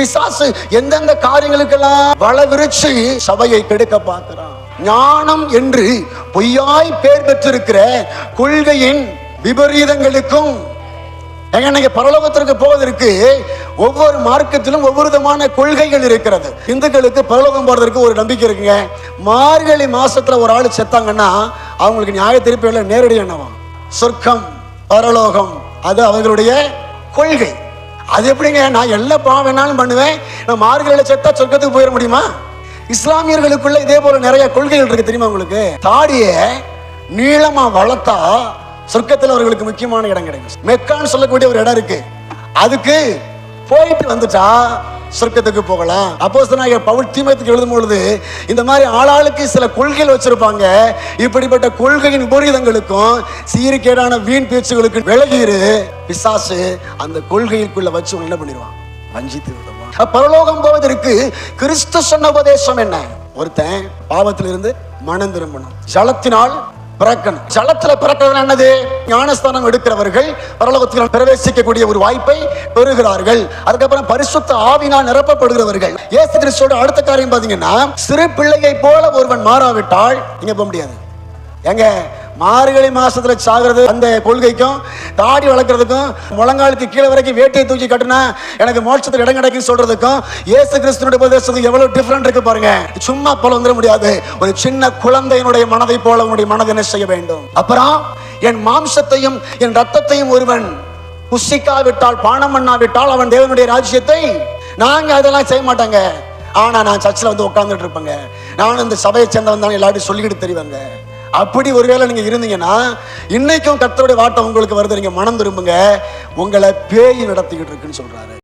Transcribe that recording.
பிசாசு எந்தெந்த காரியங்களுக்கெல்லாம் வள விரிச்சு சபையை கெடுக்க பார்க்கிறான். ஞானம் என்று பொய்யாய் பேர் பெற்றிருக்கிற கொள்கையின் விபரீதங்களுக்கும் பரலோகத்திற்கு போவதற்கு ஒவ்வொரு மார்க்கத்திலும் ஒவ்வொரு விதமான கொள்கைகள் இருக்கிறது. இந்துக்களுக்கு பரலோகம் போறதற்கு ஒரு நம்பிக்கை இருக்குங்க. மார்கழி மாசத்துல ஒரு ஆள் செத்தாங்கன்னா அவங்களுக்கு நியாய திருப்பி நேரடி என்னவா சொர்க்கம் பரலோகம் அது அவர்களுடைய கொள்கை. அது எப்படிங்க? நான் எல்லா பாவம் வேணாலும் பண்ணுவேன். நான் மார்கழியில செத்தா சொர்க்கத்துக்கு போயிட முடியுமா? இஸ்லாமியர்களுக்குள்ள இதே போல நிறைய கொள்கைகள் இருக்கு தெரியுமா உங்களுக்கு? தாடிய நீளமா வளர்த்தா சொர்க்கத்தில் அவர்களுக்கு முக்கியமான இடம் கிடைக்கும். மெக்கான்னு சொல்லக்கூடிய ஒரு இடம் இருக்கு. அதுக்கு போயிட்டு வந்துட்டா சொர்க்கத்துக்கு போகலாம். அப்போ பவுல் தீமத்துக்கு எழுதும் பொழுது இந்த மாதிரி ஆளாளுக்கு சில கொள்கைகள் வச்சிருப்பாங்க. இப்படிப்பட்ட கொள்கையின் விபரீதங்களுக்கும் சீர்கேடான வீண் பேச்சுகளுக்கு விலகிரு பிசாசு அந்த கொள்கைக்குள்ள வச்சு என்ன பண்ணிடுவான்? வஞ்சித்து விடுவான். பரலோகம் போவதற்கு கிறிஸ்து சொன்ன உபதேசம் என்ன? ஒருத்தன் பாவத்திலிருந்து மனம் திரும்பணும் ஜலத்தினால் பிறக்கணும். ஜலத்துல பிறக்கிறது என்னது? ஞானஸ்தானம் எடுக்கிறவர்கள் பரலோகத்தில் பிரவேசிக்கக்கூடிய ஒரு வாய்ப்பை பெறுகிறார்கள். அதுக்கப்புறம் பரிசுத்த ஆவினால் நிரப்பப்படுகிறவர்கள். இயேசு கிறிஸ்தோட அடுத்த காரியம் பாத்தீங்கன்னா சிறு பிள்ளையை போல ஒருவன் மாறாவிட்டால் இங்க போக முடியாது. எங்க? மார்கழி மாசத்துல சாகிறது அந்த கொள்கைக்கும் தாடி வளர்க்கறதுக்கும் முழங்காலுக்கு கீழே வரைக்கும் வேட்டியை தூக்கி கட்டினா எனக்கு மோட்சத்தில் இடம் கிடைக்கும் சொல்றதுக்கும் இயேசு கிறிஸ்துனுடைய உபதேசத்துக்கு எவ்வளவு டிஃபரெண்ட் இருக்கு பாருங்க. சும்மா போல வந்துட முடியாது. ஒரு சின்ன குழந்தையினுடைய மனதை போல உன்னுடைய மனதை என்ன செய்ய வேண்டும்? அப்புறம் என் மாம்சத்தையும் என் ரத்தத்தையும் ஒருவன் புசிக்காவிட்டால் பானம் பண்ணாவிட்டால் அவன் தேவனுடைய ராஜ்யத்தை நாங்க அதெல்லாம் செய்ய மாட்டாங்க. ஆனா நான் சர்ச்சில் வந்து உட்காந்துட்டு இருப்பேங்க. நானும் இந்த சபையை சேர்ந்தவன் தான் எல்லாரும் சொல்லிக்கிட்டு தெரிவாங்க. அப்படி ஒருவேளை நீங்க இருந்தீங்கன்னா இன்னைக்கும் கத்தருடைய வாட்டம் உங்களுக்கு வருது. நீங்க மனம் திரும்புங்க. உங்களை பேய் நடத்திக்கிட்டு இருக்குன்னு சொல்றாரு.